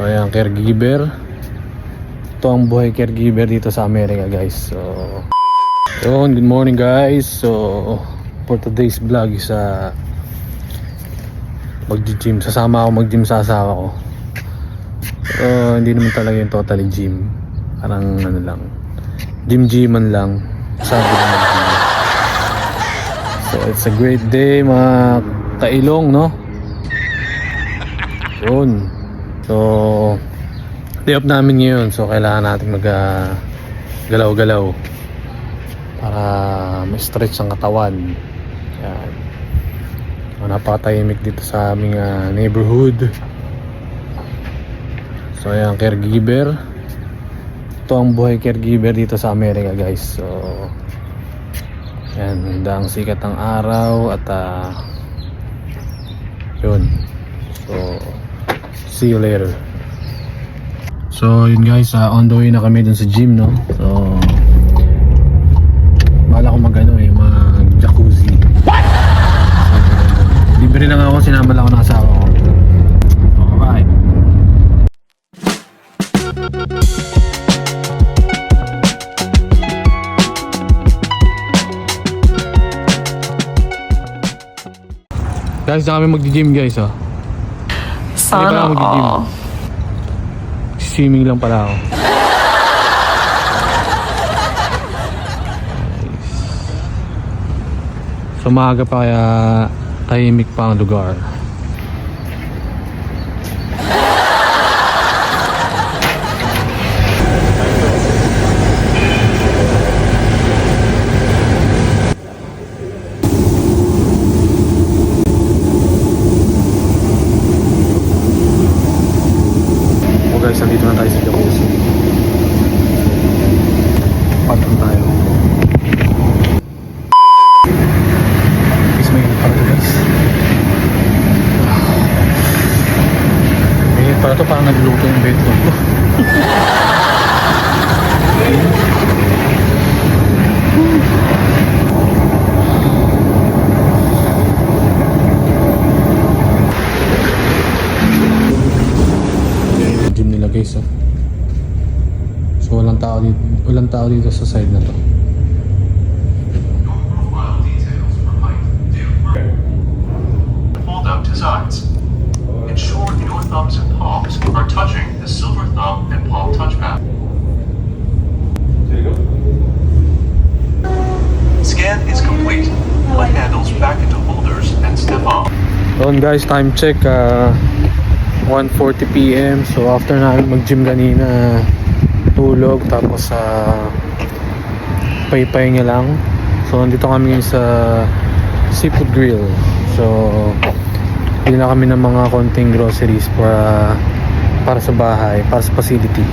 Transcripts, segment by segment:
Ayan, caregiver. Ito ang buhay caregiver dito sa Amerika guys. So, yun, good morning guys. So, for today's vlog is uh, mag-gym. Sasama ako mag-gym sa asawa ko. So, hindi naman talaga yung totally gym. Parang ano lang. Gym-gyman lang. Sabi naman. So, it's a great day mga kailong, no? Yun. So, day off namin ngayon. So, kailangan natin mag ah, galaw-galaw para ma-stretch ang katawan. Yan. So, napakatahimik dito sa aming ah, neighborhood. So, ayan, caregiver. Ito ang buhay caregiver dito sa Amerika, guys. So, yan, ang sikat ng araw at ah, yun. So, see you later. So, yun guys, ah, on the way na kami dun sa gym, no? So, bala ko mag ano eh, mag jacuzzi. What? So, libre lang ako, sinama lang ako ng asawa ko. Alright. Guys, na kami mag-gym guys, oh. Sana ako mag-gym. all. Swimming lang pala ako. So maaga pa kaya tahimik pa ang lugar. O guys, nandito na tayo sa jacuzzi. Patong tayo. Guys, may init pala to guys. May init pala to, parang nagluto yung bedroom ko. Gym nila guys oh. So walang tao dito, walang tao dito sa side na to. Doon guys, time check uh, 1.40pm So after namin mag-gym kanina Tulog Tapos uh, Paypay nga lang. So nandito kami sa Seafood Grill. So Bili na kami ng mga konting groceries Para Para sa bahay Para sa facility.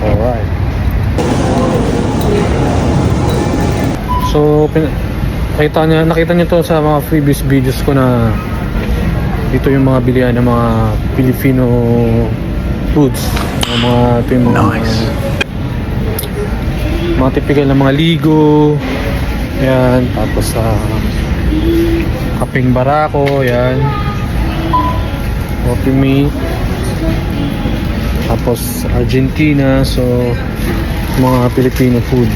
Alright. So nakita niya nakita niyo to sa mga previous videos ko na dito yung mga bilihan ng mga Filipino foods. Mga, mga ito yung mga Nice. mga typical na mga ligo. Yan tapos sa kaping barako yan coffee mate tapos Argentina so mga Filipino food.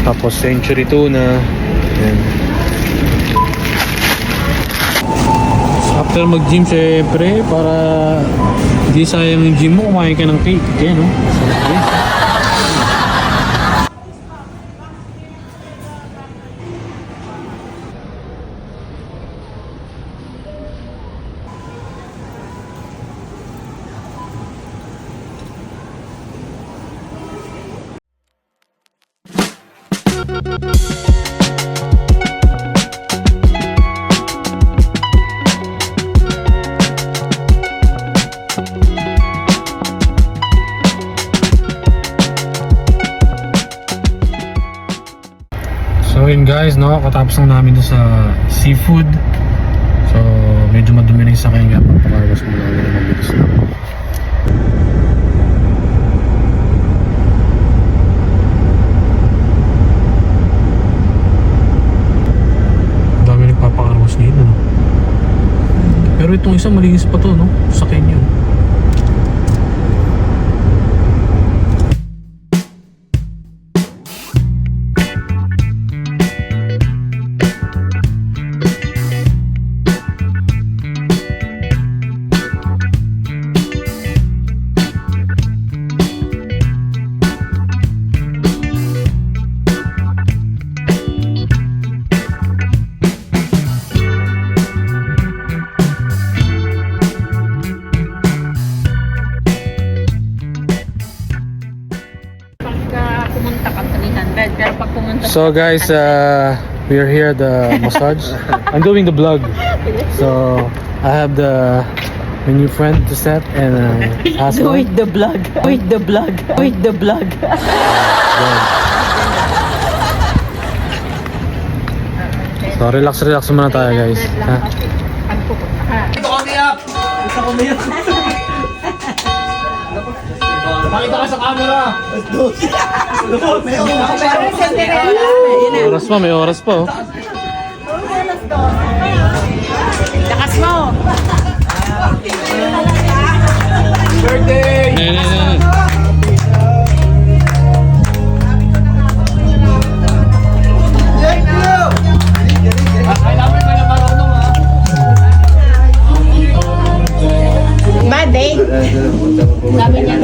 Tapos century tuna yan after mag-gym syempre para hindi sayang yung gym mo kumain ka ng cake. Yan no sarap din guys, no, katapos lang namin doon sa seafood. So medyo madumi na yung sakay nga papakarwas mo lang na mabilis na. Ang dami nagpapakarwas dito. No? Pero itong isa malinis pa to, no? Sa canyon. Pag pumunta So guys, uh, we're here at the massage. I'm doing the vlog. So I have the my new friend to set and uh, husband. the vlog. With the vlog. With the vlog. So relax relax muna tayo guys. Ha? Pag Pakita ka sa camera. May oras pa. May oras pa, may oras. Lakas mo. Birthday! Nee, nee, nee. Sabi niya,